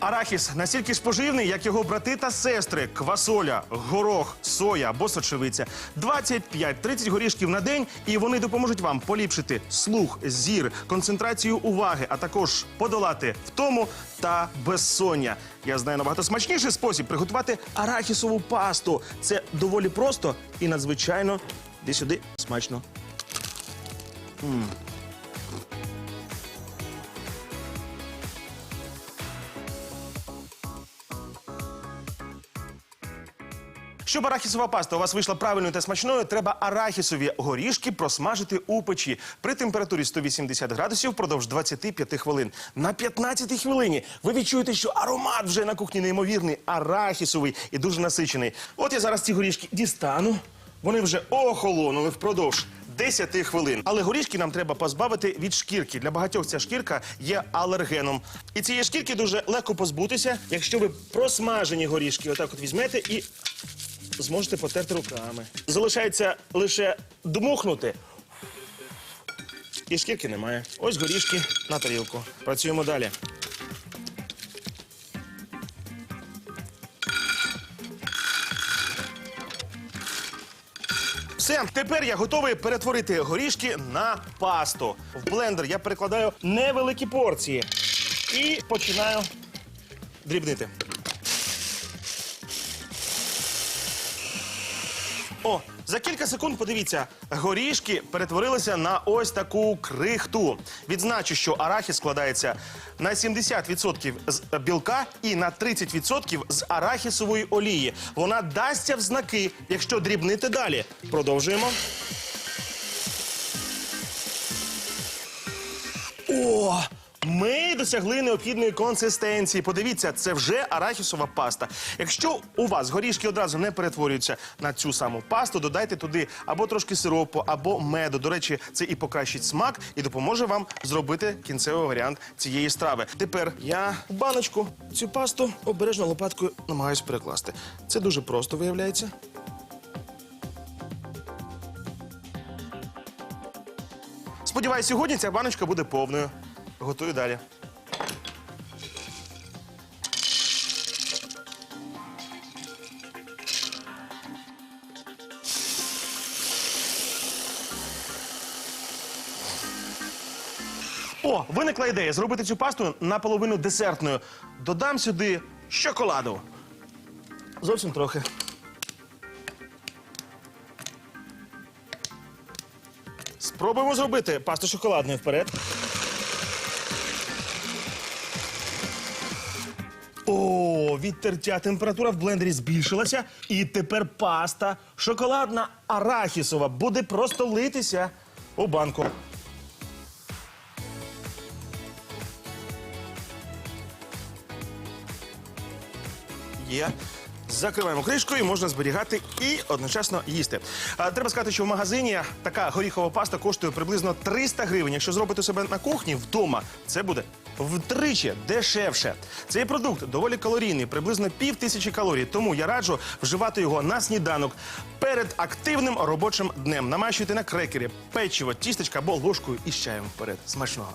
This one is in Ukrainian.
Арахіс настільки ж поживний, як його брати та сестри: квасоля, горох, соя або сочевиця. 25-30 горішків на день, і вони допоможуть вам поліпшити слух, зір, концентрацію уваги, а також подолати втому та безсоння. Я знаю набагато смачніший спосіб приготувати арахісову пасту. Це доволі просто і надзвичайно де сюди смачно. Щоб арахісова паста у вас вийшла правильною та смачною, треба арахісові горішки просмажити у печі при температурі 180 градусів впродовж 25 хвилин. На 15 хвилині ви відчуєте, що аромат вже на кухні неймовірний, арахісовий і дуже насичений. От я зараз ці горішки дістану. Вони вже охолонули впродовж 10 хвилин. Але горішки нам треба позбавити від шкірки. Для багатьох ця шкірка є алергеном. І цієї шкірки дуже легко позбутися, якщо ви просмажені горішки отак от візьмете і зможете потерти руками. Залишається лише дмухнути. І шкірки немає. Ось горішки на тарілку. Працюємо далі. Все, тепер я готовий перетворити горішки на пасту. В блендер я перекладаю невеликі порції і починаю дрібнити. О, за кілька секунд подивіться, горішки перетворилися на ось таку крихту. Відзначу, що арахіс складається на 70% з білка і на 30% з арахісової олії. Вона дасться в знаки, якщо дрібнити далі. Продовжуємо. О! Ми досягли необхідної консистенції. Подивіться, це вже арахісова паста. Якщо у вас горішки одразу не перетворюються на цю саму пасту, додайте туди або трошки сиропу, або меду. До речі, це і покращить смак, і допоможе вам зробити кінцевий варіант цієї страви. Тепер я в баночку цю пасту обережно лопаткою намагаюся перекласти. Це дуже просто виявляється. Сподіваюсь, сьогодні ця баночка буде повною. Готую далі. О, виникла ідея зробити цю пасту наполовину десертною. Додам сюди шоколаду. Зовсім трохи. Спробуємо зробити пасту шоколадною вперед. О, від тертя температура в блендері збільшилася, і тепер паста шоколадна арахісова буде просто литися у банку. Є. Закриваємо кришкою, можна зберігати і одночасно їсти. Треба сказати, що в магазині така горіхова паста коштує приблизно 300 гривень. Якщо зробити себе на кухні вдома, це буде втричі дешевше. Цей продукт доволі калорійний, приблизно пів тисячі калорій. Тому я раджу вживати його на сніданок перед активним робочим днем. Намащуйте на крекері, печиво, тістечка або ложкою із чаєм вперед. Смачного.